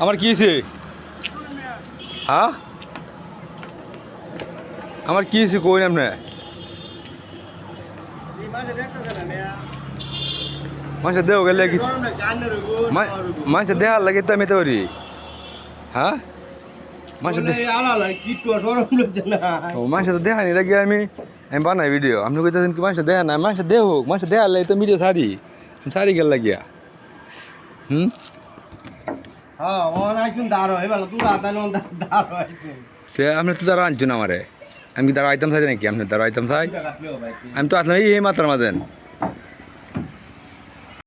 আমার কি হয়েছে হ্যাঁ আমার কি হয়েছে কই না আপনি মানুষের দেহ গেলে কি মানুষের দেহার লাগে তো আমি তো করি হ্যাঁ? মানুষের দেহ ও মানুষের তো দেখা নি লাগে আমি আমি বানাই ভিডিও আপনি কইতেছেন কি মানুষের দেখা না মানুষের দেহ হোক মানুষের দেহার লাগে তো ভিডিও আমি ছাড়ি গেল লাগিয়া। হুম? সে আপনি তো দ্বারা আনছুন আমারে। আমি কি দ্বারা আইতাম চাই নাকি? আপনি দ্বারা আইতাম চাই আমি তো আসলাম এই মাত্রার মাঝেন।